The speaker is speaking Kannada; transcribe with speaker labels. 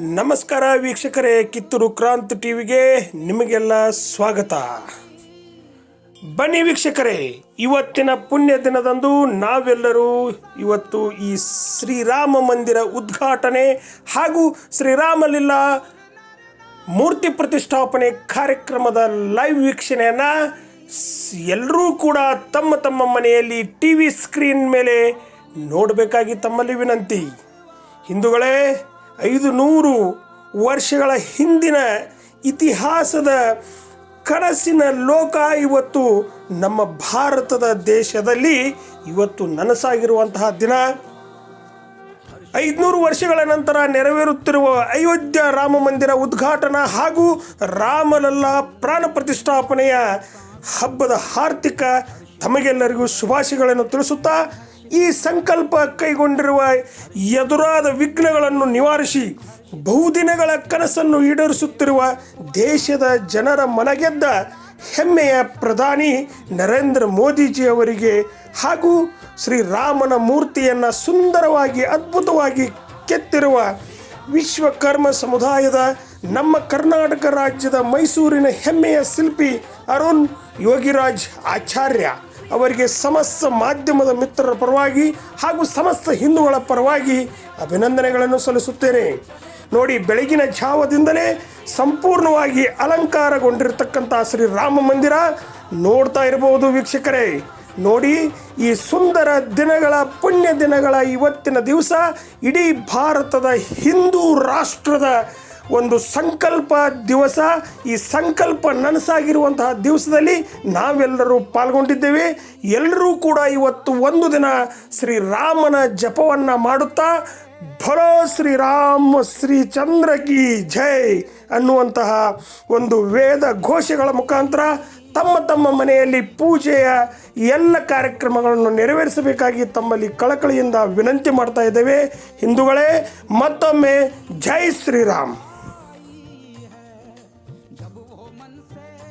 Speaker 1: ನಮಸ್ಕಾರ ವೀಕ್ಷಕರೇ, ಕಿತ್ತೂರು ಕ್ರಾಂತಿ ಟಿವಿಗೆ ನಿಮಗೆಲ್ಲ ಸ್ವಾಗತ. ಬನ್ನಿ ವೀಕ್ಷಕರೇ, ಇವತ್ತಿನ ಪುಣ್ಯ ದಿನದಂದು ನಾವೆಲ್ಲರೂ ಇವತ್ತು ಈ ಶ್ರೀರಾಮ ಮಂದಿರ ಉದ್ಘಾಟನೆ ಹಾಗೂ ಶ್ರೀರಾಮಲೀಲ ಮೂರ್ತಿ ಪ್ರತಿಷ್ಠಾಪನೆ ಕಾರ್ಯಕ್ರಮದ ಲೈವ್ ವೀಕ್ಷಣೆಯನ್ನು ಎಲ್ಲರೂ ಕೂಡ ತಮ್ಮ ತಮ್ಮ ಮನೆಯಲ್ಲಿ ಟಿ ವಿ ಸ್ಕ್ರೀನ್ ಮೇಲೆ ನೋಡಬೇಕಾಗಿ ತಮ್ಮಲ್ಲಿ ವಿನಂತಿ. ಹಿಂದೂಗಳೇ ಐದು ನೂರು ವರ್ಷಗಳ ಹಿಂದಿನ ಇತಿಹಾಸದ ಕನಸಿನ ಲೋಕ ಇವತ್ತು ನಮ್ಮ ಭಾರತದ ದೇಶದಲ್ಲಿ ಇವತ್ತು ನನಸಾಗಿರುವಂತಹ ದಿನ. ಐದುನೂರು ವರ್ಷಗಳ ನಂತರ ನೆರವೇರುತ್ತಿರುವ ಅಯೋಧ್ಯ ರಾಮ ಮಂದಿರ ಉದ್ಘಾಟನಾ ಹಾಗೂ ರಾಮಲಲ್ಲ ಪ್ರಾಣ ಪ್ರತಿಷ್ಠಾಪನೆಯ ಹಬ್ಬದ ಹಾರ್ದಿಕ ತಮಗೆಲ್ಲರಿಗೂ ಶುಭಾಶಯಗಳನ್ನು ತಿಳಿಸುತ್ತಾ ಈ ಸಂಕಲ್ಪ ಕೈಗೊಂಡಿರುವ ಎದುರಾದ ವಿಘ್ನಗಳನ್ನು ನಿವಾರಿಸಿ ಬಹುದಿನಗಳ ಕನಸನ್ನು ಈಡೇರಿಸುತ್ತಿರುವ ದೇಶದ ಜನರ ಮನಗೆದ್ದ ಹೆಮ್ಮೆಯ ಪ್ರಧಾನಿ ನರೇಂದ್ರ ಮೋದಿಜಿ ಅವರಿಗೆ ಹಾಗೂ ಶ್ರೀರಾಮನ ಮೂರ್ತಿಯನ್ನು ಸುಂದರವಾಗಿ ಅದ್ಭುತವಾಗಿ ಕೆತ್ತಿರುವ ವಿಶ್ವಕರ್ಮ ಸಮುದಾಯದ ನಮ್ಮ ಕರ್ನಾಟಕ ರಾಜ್ಯದ ಮೈಸೂರಿನ ಹೆಮ್ಮೆಯ ಶಿಲ್ಪಿ ಅರುಣ್ ಯೋಗಿರಾಜ್ ಆಚಾರ್ಯ. ಅವರಿಗೆ ಸಮಸ್ತ ಮಾಧ್ಯಮದ ಮಿತ್ರರ ಪರವಾಗಿ ಹಾಗೂ ಸಮಸ್ತ ಹಿಂದೂಗಳ ಪರವಾಗಿ ಅಭಿನಂದನೆಗಳನ್ನು ಸಲ್ಲಿಸುತ್ತೇನೆ. ನೋಡಿ, ಬೆಳಗಿನ ಜಾವದಿಂದಲೇ ಸಂಪೂರ್ಣವಾಗಿ ಅಲಂಕಾರಗೊಂಡಿರತಕ್ಕಂಥ ಶ್ರೀ ರಾಮ ಮಂದಿರ ನೋಡ್ತಾ ಇರಬಹುದು ವೀಕ್ಷಕರೇ. ನೋಡಿ, ಈ ಸುಂದರ ದಿನಗಳ ಪುಣ್ಯ ದಿನಗಳ ಇವತ್ತಿನ ದಿವಸ ಇಡೀ ಭಾರತದ ಹಿಂದೂ ರಾಷ್ಟ್ರದ ಒಂದು ಸಂಕಲ್ಪ ದಿವಸ, ಈ ಸಂಕಲ್ಪ ನನಸಾಗಿರುವಂತಹ ದಿವಸದಲ್ಲಿ ನಾವೆಲ್ಲರೂ ಪಾಲ್ಗೊಂಡಿದ್ದೇವೆ. ಎಲ್ಲರೂ ಕೂಡ ಇವತ್ತು ಒಂದು ದಿನ ಶ್ರೀರಾಮನ ಜಪವನ್ನು ಮಾಡುತ್ತಾ ಭರೋ ಶ್ರೀರಾಮ ಶ್ರೀ ಚಂದ್ರ ಕಿ ಜೈ ಅನ್ನುವಂತಹ ಒಂದು ವೇದ ಘೋಷಗಳ ಮುಖಾಂತರ ತಮ್ಮ ತಮ್ಮ ಮನೆಯಲ್ಲಿ ಪೂಜೆಯ ಎಲ್ಲ ಕಾರ್ಯಕ್ರಮಗಳನ್ನು ನೆರವೇರಿಸಬೇಕಾಗಿ ತಮ್ಮಲ್ಲಿ ಕಳಕಳಿಯಿಂದ ವಿನಂತಿ ಮಾಡ್ತಾ ಇದ್ದೇವೆ. ಹಿಂದೂಗಳೇ, ಮತ್ತೊಮ್ಮೆ ಜೈ ಶ್ರೀರಾಮ್. sunset.